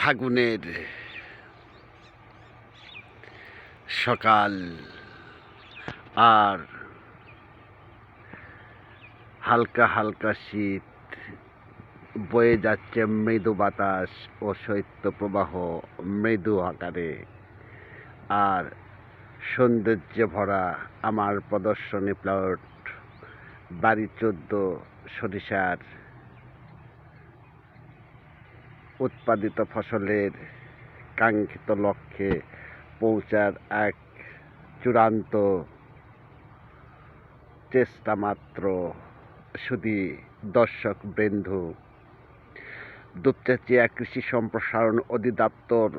ফাগুনের সকাল আর হালকা হালকা শীত, বয়ে যাচ্ছে মৃদু বাতাস ও শৈত্য প্রবাহ মৃদু আকারে। আর সৌন্দর্যে ভরা আমার প্রদর্শনী প্লট বাড়ি চোদ্দ সরিষার উৎপাদিত ফসলের কাঙ্ক্ষিত লক্ষ্যে পৌঁছার এক চূড়ান্ত চেষ্টা মাত্র শুধু দর্শক বৃন্দু। দুপচাচিয়া কৃষি সম্প্রসারণ অধিদপ্তর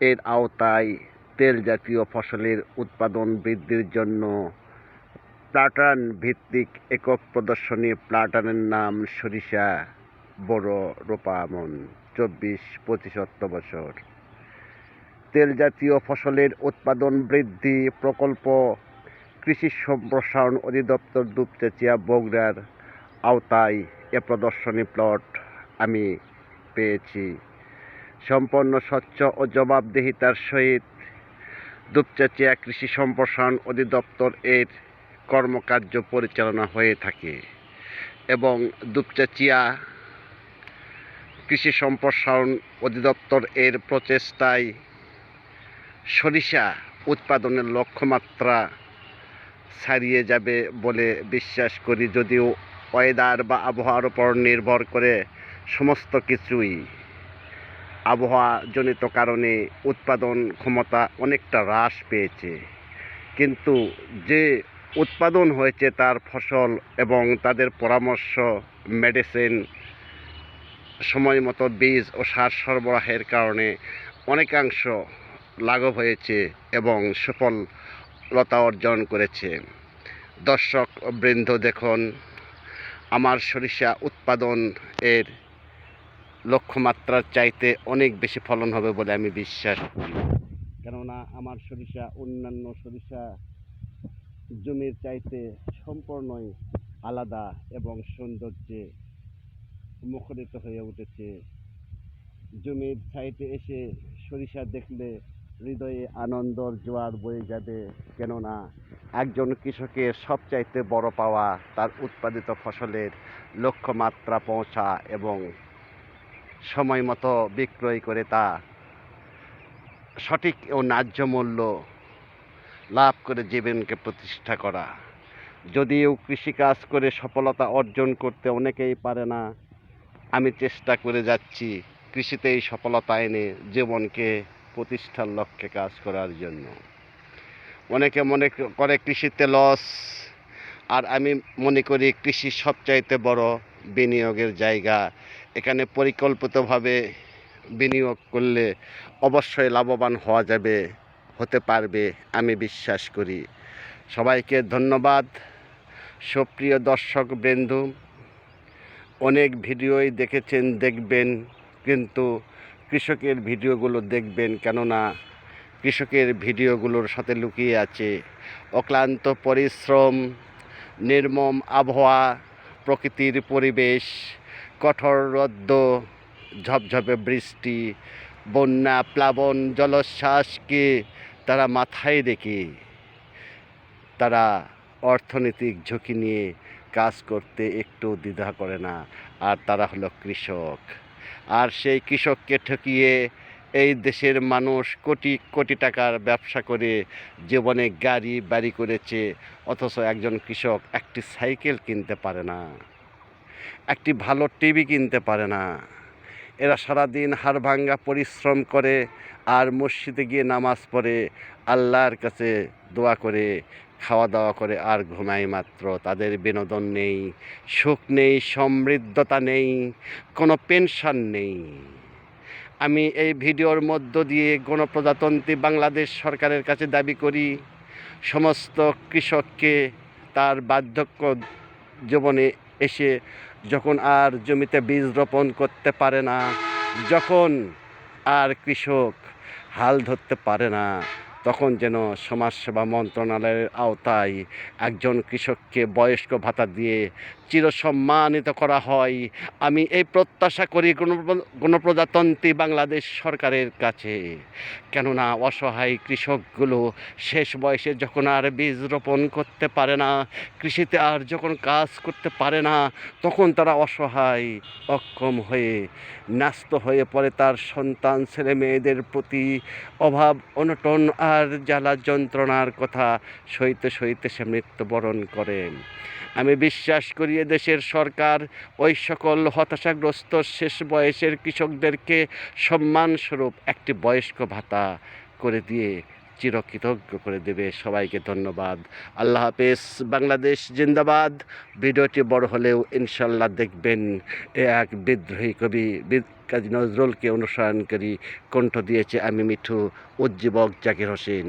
এর আওতায় তেল জাতীয় ফসলের উৎপাদন বৃদ্ধির জন্য প্লাটান ভিত্তিক একক প্রদর্শনী প্লাটানের নাম সরিষা, বড় রোপামন চব্বিশ পঁচিশত্ব বছর। তেল জাতীয় ফসলের উৎপাদন বৃদ্ধি প্রকল্প, কৃষি সম্প্রসারণ অধিদপ্তর দুপচাচিয়া বগুড়ার আওতায় এ প্রদর্শনী প্লট আমি পেয়েছি। সম্পন্ন স্বচ্ছ ও জবাবদিহিতার সহিত দুপচাচিয়া কৃষি সম্প্রসারণ অধিদপ্তর এর কর্মকার্য পরিচালনা হয়ে থাকে এবং দুপচাচিয়া কৃষি সম্প্রসারণ অধিদপ্তর এর প্রচেষ্টায় সরিষা উৎপাদনের লক্ষ্যমাত্রা ছাড়িয়ে যাবে বলে বিশ্বাস করি। যদিও ওয়েদার বা আবহাওয়ার উপর নির্ভর করে সমস্ত কিছুই আবহাওয়াজনিত কারণে উৎপাদন ক্ষমতা অনেকটা হ্রাস পেয়েছে। কিন্তু যে উৎপাদন হয়েছে তার ফসল এবং তাদের পরামর্শ মেডিসিন সময় মতো বীজ ও সার সরবরাহের কারণে অনেকাংশ লাঘব হয়েছে এবং সফলতা অর্জন করেছে। দর্শক, বৃন্দ দেখুন, আমার সরিষা উৎপাদন এর লক্ষ্যমাত্রার চাইতে অনেক বেশি ফলন হবে বলে আমি বিশ্বাস করি। কেননা, আমার সরিষা, অন্যান্য সরিষা জমির চাইতে সম্পূর্ণই আলাদা এবং সৌন্দর্যে মুখরিত হয়ে উঠেছে। জমির সাইডে এসে সরিষা দেখলে হৃদয়ে আনন্দর জোয়ার বয়ে যাবে, কেননা একজন কৃষকের সবচাইতে বড় পাওয়া তার উৎপাদিত ফসলের লক্ষ্যমাত্রা পৌঁছা এবং সময় মতো বিক্রয় করে তা সঠিক ও ন্যায্য মূল্য লাভ করে জীবনকে প্রতিষ্ঠা করা। যদিও কৃষিকাজ করে সফলতা অর্জন করতে অনেকেই পারে না, আমি চেষ্টা করে যাচ্ছি কৃষিতেই সফলতা এনে জীবনকে প্রতিষ্ঠার লক্ষ্যে কাজ করার জন্য। অনেকে মনে করে কৃষিতে লস আর আমি মনে করি কৃষি সবচাইতে বড় বিনিয়োগের জায়গা। এখানে পরিকল্পিতভাবে বিনিয়োগ করলে অবশ্যই লাভবান হওয়া যাবে। হতে পারবে, আমি বিশ্বাস করি। সবাইকে ধন্যবাদ। সুপ্রিয় দর্শক বৃন্দু, অনেক ভিডিওই দেখেছেন, দেখবেন, কিন্তু কৃষকের ভিডিওগুলো দেখবেন কেননা কৃষকের ভিডিওগুলোর সাথে লুকিয়ে আছে অক্লান্ত পরিশ্রম, নির্মম আবহাওয়া, প্রকৃতির পরিবেশ, কঠোর রদ্দ, ঝপঝপে বৃষ্টি, বন্যা, প্লাবন, জলোচ্ছ্বাসকে তারা মাথায় রেখে তারা অর্থনৈতিক ঝুঁকি নিয়ে কাজ করতে একটু দ্বিধা করে না। আর তারা হলো কৃষক। আর সেই কৃষককে ঠকিয়ে এই দেশের মানুষ কোটি কোটি টাকার ব্যবসা করে জীবনে গাড়ি বাড়ি করেছে, অথচ একজন কৃষক একটি সাইকেল কিনতে পারে না, একটি ভালো টিভি কিনতে পারে না। এরা সারাদিন হাড়ভাঙ্গা পরিশ্রম করে আর মসজিদে গিয়ে নামাজ পড়ে, আল্লাহর কাছে দোয়া করে খাওয়া দাওয়া করে, আর ঘুমায় মাত্র। তাদের বিনোদন নেই, সুখ নেই, সমৃদ্ধতা নেই, কোনো পেনশন নেই। আমি এই ভিডিওর মধ্য দিয়ে গণপ্রজাতন্ত্রী বাংলাদেশ সরকারের কাছে দাবি করি, সমস্ত কৃষককে তার বার্ধক্য জীবনে এসে যখন আর জমিতে বীজ রোপণ করতে পারে না, যখন আর কৃষক হাল ধরতে পারে না, তখন যেন সমাজসেবা মন্ত্রণালয়ের আওতায় একজন কৃষককে বয়স্ক ভাতা দিয়ে চিরসম্মানিত করা হয়। আমি এই প্রত্যাশা করি গণ- গণপ্রজাতন্ত্রী বাংলাদেশ সরকারের কাছে। কেননা অসহায় কৃষকগুলো শেষ বয়সে যখন আর বীজ রোপণ করতে পারে না, কৃষিতে আর যখন কাজ করতে পারে না, তখন তারা অসহায়, অক্ষম হয়ে ন্যস্ত হয়ে পড়ে তার সন্তান, ছেলে মেয়েদের প্রতি অভাব, অনটন আর জ্বালা যন্ত্রণার কথা সইতে সইতে সে মৃত্যুবরণ করেন। আমি বিশ্বাস করি এ দেশের সরকার, ওই সকল হতাশাগ্রস্ত শেষ বয়সের কৃষকদেরকে সম্মানস্বরূপ একটি বয়স্ক ভাতা করে দিয়ে চিরকৃতজ্ঞ করে দেবে। সবাইকে ধন্যবাদ। আল্লাহ হাফেজ। বাংলাদেশ জিন্দাবাদ। ভিডিওটি বড় হলেও ইনশাল্লাহ দেখবেন এ এক বিদ্রোহী কবি। কাজী নজরুলকে অনুসরণকারী কণ্ঠ দিয়েছে আমি মিঠু, উজ্জীবক জাকির হোসেন।